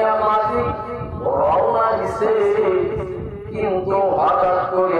দুনিয়া মাঝি রওনা দিছে কিন্তু হঠাৎ করে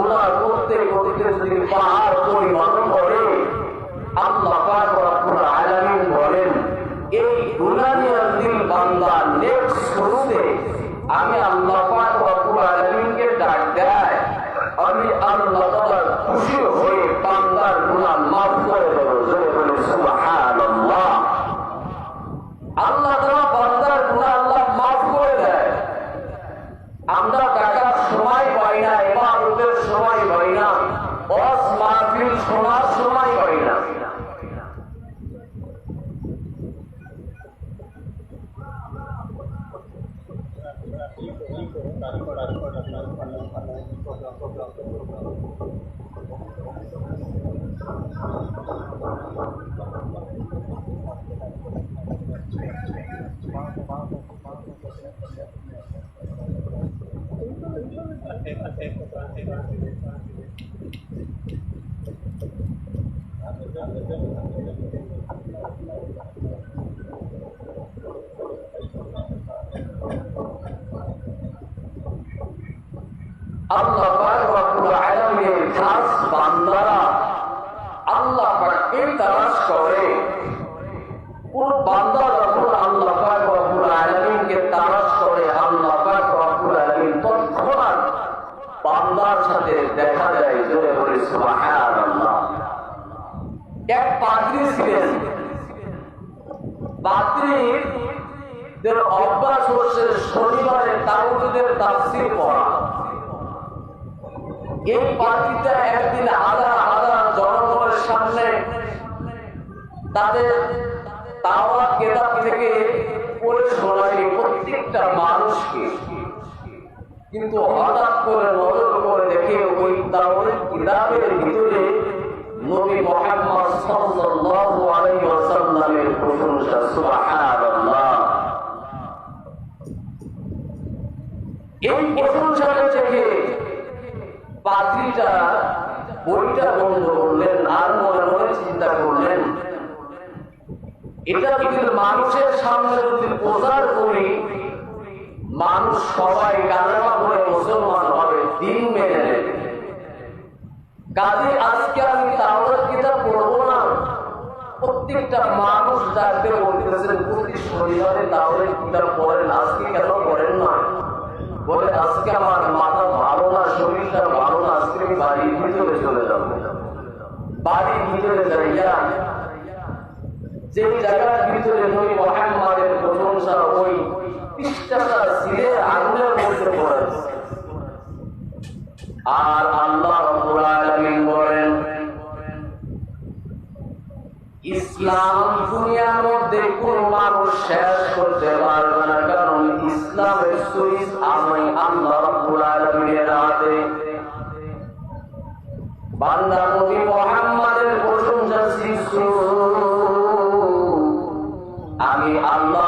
গুনাহ করতে মাহফিল শোনার সময় পাই না আল্লাহ পাক রব্বুল আলামিনের খাস বান্দারা আল্লাহ পাককে তালাশ করে। কোন বান্দা যখন আল্লাহ পাক আলামিনকে তালাশ করে আল্লাহ পাক রব্বুল আলামিন তৎক্ষণাৎ বান্দার সাথে দেখা যায় জোরে বলে সুবহানাল্লাহ এক পাদ্রী ছিলেন পাদ্রীর দের অভ্যাস হচ্ছে শনিবারে তাওহীদের তাফসীর পড়া। এই পার্টিটা একদিন হাজার হাজার জনগণের সামনে তাদের তাওয়া কেতাব থেকে পড়ে শোনায় প্রত্যেকটা মানুষকে। কিন্তু হঠাৎ করে নজর করে দেখে ওই তাওয়ার কিতাবের ভিতরে নবী মোহাম্মদ সাল্লাল্লাহু আলাইহি ওয়াসাল্লামের প্রশংসা, সুবহানাল্লাহ। এই প্রশংসাটা দেখে বইটা বন্ধ করলেন আর মনে মনে চিন্তা করলেন, এটা যদি মানুষের সামনে যদি প্রচার করি মানুষ সবাই কালেমা করে মুসলমান হবে, দিন মেনে নেবে। কাজে আজকে আমি তাওরাত কিতাব পড়ব না। প্রত্যেকটা মানুষ যাকে বলতেছেন প্রতি শনিবারে তাহলে কিতাব পড়েন। আজকে কেন পড়েন না? বলে, আজকে আমার মাথা ভালো না, শরীরটা ভালো না, আজকে আমি বাড়ির ভিতরে চলে যাব। বাড়ির ভিতরে যাইয়া যে জায়গার ভিতরে নবী মোহাম্মদের প্রশংসা ওই আগুনের মধ্যে আর আল্লাহ বলেন, ইসলাম দুনিয়ার মধ্যে কোন মানুষ শেষ করতে পারবে না, কারণ ইসলামের আমি আল্লাহ রাব্বুল আলামিনের বান্দা নবী মুহাম্মাদের প্রশংসা আমি আল্লাহ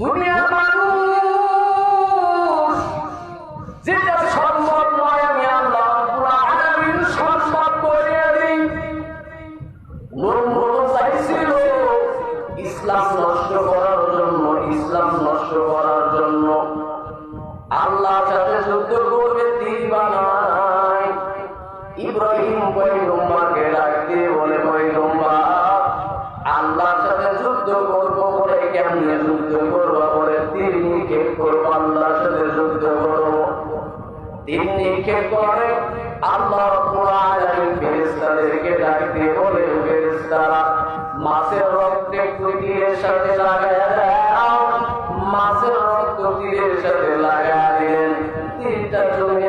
দুনিয়ার মানুষ, যেটা সম্ভব নয় আমি আল্লাহ আলামিন সম্ভব করে দিই। চাইছিল ইসলাম নষ্ট করার জন্য, ইসলাম নষ্ট করার জন্য। আল্লাহর সাথে যুদ্ধ করবে তীর বানায়। ইব্রাহিম পয়গম্বরকে ডাক দিয়ে বলে, পয়গম্বর আল্লাহর সাথে যুদ্ধ করব কেমনে যুদ্ধ করব বলে তীর নিক্ষেপ করব আল্লাহর সাথে যুদ্ধ করব তীর নিক্ষেপ করে আল্লাহ আলামিন ডাক বলে ফেরেশতারা মাছের রক্ত একটু সাথে লাগায়া দাও। মাছের রক্ত তীরের সাথে লাগায়া দিলেন। তীরটা জমির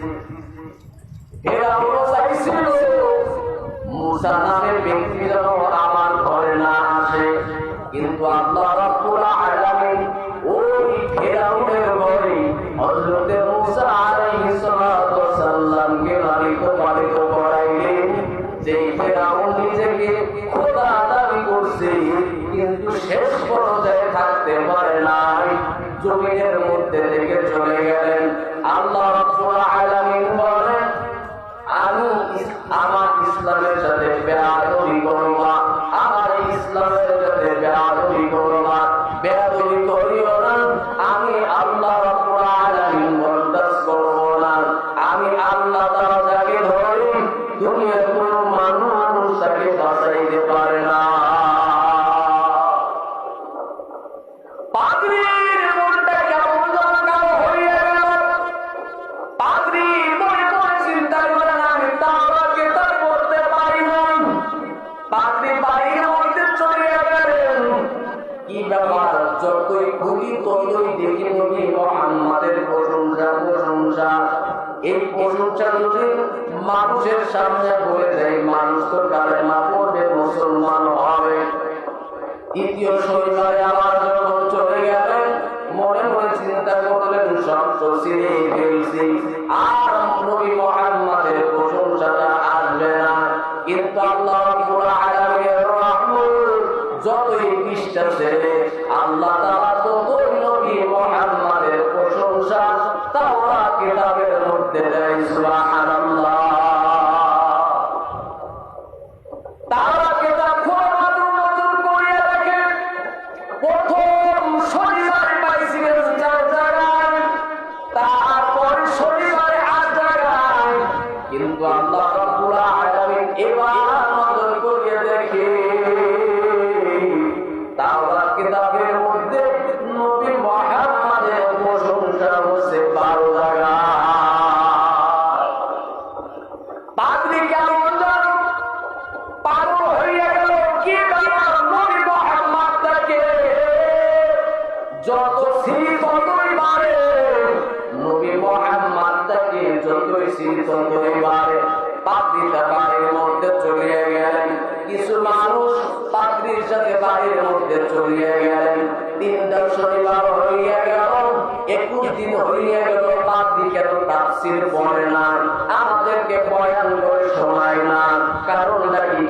দিছে ফেরাউনও চাইছিল। মুসা নামের আমার ঘরে না আসে। কিন্তু আল্লাহ রাব্বুল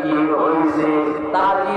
কি হয়েছে? তার কি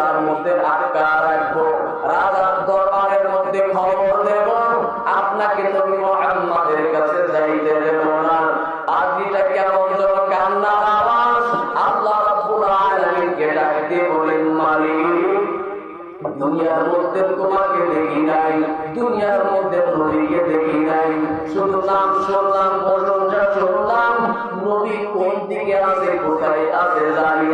জেলখানার মধ্যে আটকা রাখব। রাজার দরবারের মধ্যে খবর দেব। আপনাকে তুমি কাছে যাইতে দেব না। আজিটা কেমন যেন কান্নার আওয়াজ। আল্লাহ ডাকতে বলেন, মালিক, দুনিয়ার মধ্যে তোমাকে দেখি নাই। দুনিয়ার মধ্যে নবীকে দেখি নাই। শুনলাম প্রশংসা শুনলাম। কোন দিকে আছে, কোথায় আছে জানি